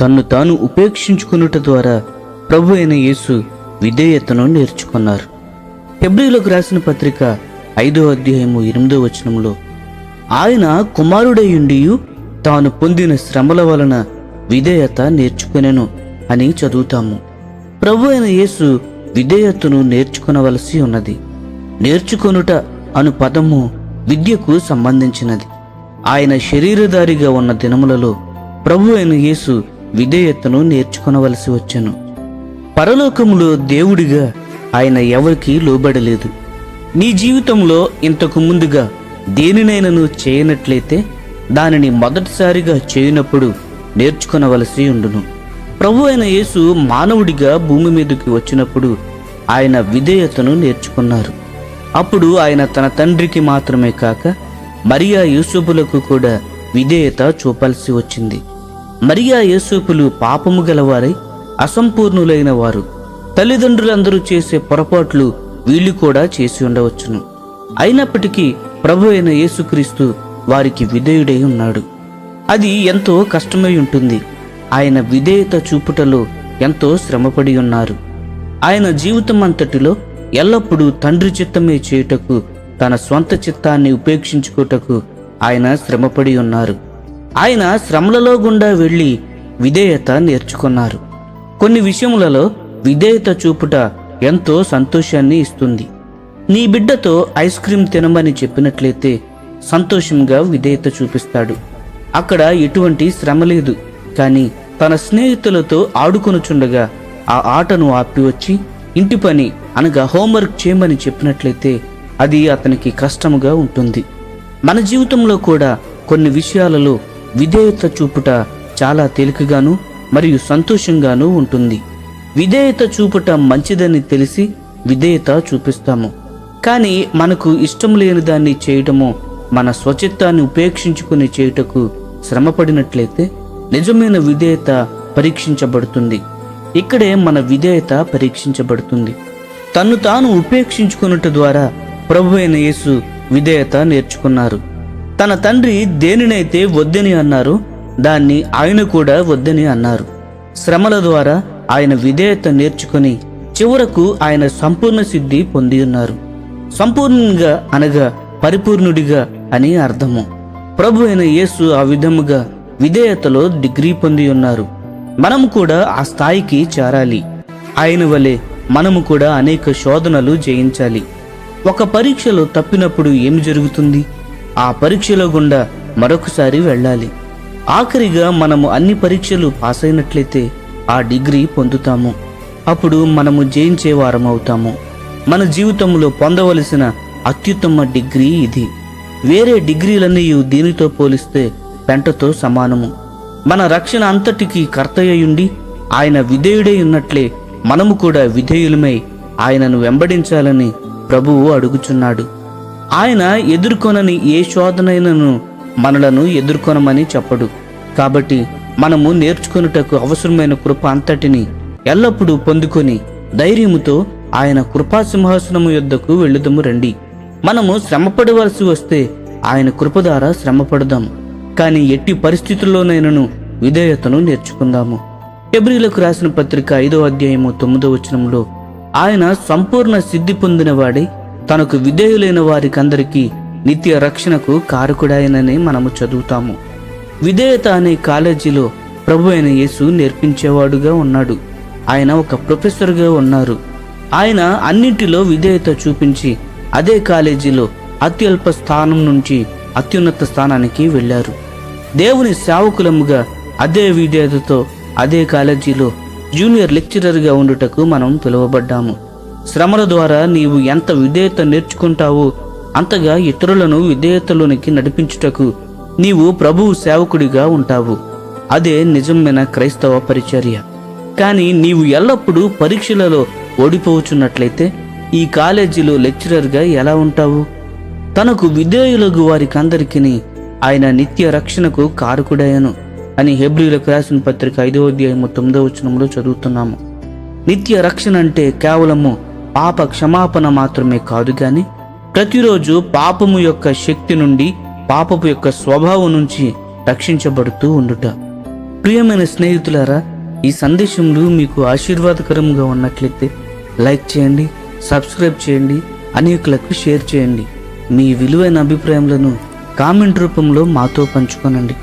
తన్ను తాను ఉపేక్షించుకునుట ద్వారా ప్రభు అయిన యేసు విధేయతను నేర్చుకున్నారు. ఫిబ్రిలోకి రాసిన పత్రిక ఐదో అధ్యాయము ఎనిమిదో వచనంలో ఆయన కుమారుడయుండియు తాను పొందిన శ్రమల వలన విధేయత నేర్చుకునెను అని చదువుతాము. ప్రభు అయిన యేసు విధేయతను నేర్చుకునవలసి ఉన్నది. నేర్చుకొనుట అను పదము విద్యకు సంబంధించినది. ఆయన శరీరధారిగా ఉన్న దినములలో ప్రభు అయిన యేసు విధేయతను నేర్చుకొనవలసి వచ్చెను. పరలోకములో దేవుడిగా ఆయన ఎవరికీ లోబడలేదు. నీ జీవితంలో ఇంతకు ముందుగా దేనినైనను చేయనట్లయితే దానిని మొదటిసారిగా చేయనప్పుడు నేర్చుకొనవలసి ఉండును. ప్రభు అయిన యేసు మానవుడిగా భూమి మీదకి వచ్చినప్పుడు ఆయన విధేయతను నేర్చుకున్నారు. అప్పుడు ఆయన తన తండ్రికి మాత్రమే కాక మరియా యూసుపులకు కూడా విధేయత చూపాల్సి వచ్చింది. మరియా యేసూపులు పాపము గలవారై అసంపూర్ణులైన వారు. తల్లిదండ్రులందరూ చేసే పొరపాట్లు వీళ్ళు కూడా చేసి ఉండవచ్చును. అయినప్పటికీ ప్రభు అయిన యేసుక్రీస్తు వారికి విధేయుడై ఉన్నాడు. అది ఎంతో కష్టమై ఉంటుంది. ఆయన విధేయత చూపుటలో ఎంతో శ్రమపడి ఉన్నారు. ఆయన జీవితం అంతటిలో ఎల్లప్పుడూ తండ్రి చిత్తమే చేయుటకు తన స్వంత చిత్తాన్ని ఉపేక్షించుకోటకు ఆయన శ్రమపడి ఉన్నారు. ఆయన శ్రమలలో గుండా వెళ్ళి విధేయత నేర్చుకున్నారు. కొన్ని విషయములలో విధేయత చూపుట ఎంతో సంతోషాన్ని ఇస్తుంది. నీ బిడ్డతో ఐస్ క్రీమ్ తినమని చెప్పినట్లయితే సంతోషంగా విధేయత చూపిస్తాడు. అక్కడ ఎటువంటి శ్రమ లేదు. కానీ తన స్నేహితులతో ఆడుకొనుచుండగా ఆ ఆటను ఆపి వచ్చి ఇంటి పని అనగా హోంవర్క్ చేయమని చెప్పినట్లయితే అది అతనికి కష్టముగా ఉంటుంది. మన జీవితంలో కూడా కొన్ని విషయాలలో విధేయత చూపుట చాలా తేలికగాను మరియు సంతోషంగానూ ఉంటుంది. విధేయత చూపుట మంచిదని తెలిసి విధేయత చూపిస్తాము. కానీ మనకు ఇష్టం లేని దాన్ని చేయటము మన స్వచిత్తాన్ని ఉపేక్షించుకుని చేయుటకు శ్రమపడినట్లయితే నిజమైన విధేయత పరీక్షించబడుతుంది. ఇక్కడే మన విధేయత పరీక్షించబడుతుంది. తన్ను తాను ఉపేక్షించుకున్నట్టు ద్వారా ప్రభు అయిన యేసు విధేయత నేర్చుకున్నారు. తన తండ్రి దేనినైతే వద్దని అన్నారు దాన్ని ఆయన కూడా వద్దని అన్నారు. శ్రమల ద్వారా ఆయన విధేయత నేర్చుకుని చివరకు ఆయన సంపూర్ణ సిద్ధి పొంది ఉన్నారు. సంపూర్ణంగా అనగా పరిపూర్ణుడిగా అని అర్థము. ప్రభు అయిన యేసు ఆ విధముగా విధేయతలో డిగ్రీ పొంది ఉన్నారు. మనము కూడా ఆ స్థాయికి చేరాలి. ఆయన వలె మనము కూడా అనేక శోధనలు జయించాలి. ఒక పరీక్షలో తప్పినప్పుడు ఏమి జరుగుతుంది? ఆ పరీక్షలో గుండా మరొకసారి వెళ్ళాలి. ఆఖరిగా మనము అన్ని పరీక్షలు పాస్ అయినట్లయితే ఆ డిగ్రీ పొందుతాము. అప్పుడు మనము జయించే వారమవుతాము. మన జీవితంలో పొందవలసిన అత్యుత్తమ డిగ్రీ ఇది. వేరే డిగ్రీలన్నీ దీనితో పోలిస్తే పెంటతో సమానము. మన రక్షణ అంతటికి కర్తయ్యుండి ఆయన విధేయుడై ఉన్నట్లే మనము కూడా విధేయులమై ఆయనను వెంబడించాలని ప్రభువు అడుగుచున్నాడు. ఆయన ఎదుర్కొనని ఏ శోధనైనను మనలను ఎదుర్కొనమని చెప్పడు. కాబట్టి మనము నేర్చుకొనుటకు అవసరమైన కృప అంతటిని ఎల్లప్పుడూ పొందుకొని ధైర్యముతో ఆయన కృపాసింహాసనము యొద్దకు వెళ్ళుదము రండి. మనము శ్రమపడవలసి వస్తే ఆయన కృప ద్వారా శ్రమపడదాం. కానీ ఎట్టి పరిస్థితుల్లోనైనను విధేయతను నేర్చుకుందాము. ఎబ్రిలకు రాసిన పత్రిక ఐదో అధ్యాయము తొమ్మిదో వచనంలో ఆయన సంపూర్ణ సిద్ధి పొందినవాడై తనకు విధేయులైన వారికందరికీ నిత్య రక్షణకు కారకుడాయనని మనము చదువుతాము. విధేయత అనే కాలేజీలో ప్రభు అయిన యేసు నేర్పించేవాడుగా ఉన్నాడు. ఆయన ఒక ప్రొఫెసర్గా ఉన్నారు. ఆయన అన్నింటిలో విధేయత చూపించి అదే కాలేజీలో అత్యల్ప స్థానం నుంచి అత్యున్నత స్థానానికి వెళ్ళారు. దేవుని సేవకులముగా అదే విధేయతతో అదే కాలేజీలో జూనియర్ లెక్చరర్గా ఉండుటకు మనం పిలువబడ్డాము. శ్రమల ద్వారా నీవు ఎంత విధేయత నేర్చుకుంటావో అంతగా ఇతరులను విధేయతలోనికి నడిపించుటకు నీవు ప్రభువు సేవకుడిగా ఉంటావు. అదే నిజమైన క్రైస్తవ పరిచర్య. కానీ నీవు ఎల్లప్పుడూ పరీక్షలలో ఓడిపోవచ్చున్నట్లయితే ఈ కాలేజీలో లెక్చరర్గా ఎలా ఉంటావు? తనకు విధేయులకు వారికందరికీ ఆయన నిత్య రక్షణకు కారకుడయ్యను అని హెబ్రిలకు రాసిన పత్రిక ఐదో అధ్యాయము తొమ్మిదో వచనంలో చదువుతున్నాము. నిత్య రక్షణ అంటే కేవలము పాప క్షమాపణ మాత్రమే కాదు గాని ప్రతిరోజు పాపము యొక్క శక్తి నుండి పాపపు యొక్క స్వభావం నుంచి రక్షించబడుతూ ఉండుట. ప్రియమైన స్నేహితులారా ఈ సందేశంలో మీకు ఆశీర్వాదకరంగా ఉన్నట్లయితే లైక్ చేయండి సబ్స్క్రైబ్ చేయండి అనేకులకు షేర్ చేయండి. మీ విలువైన అభిప్రాయములను కామెంట్ రూపంలో మాతో పంచుకోనండి.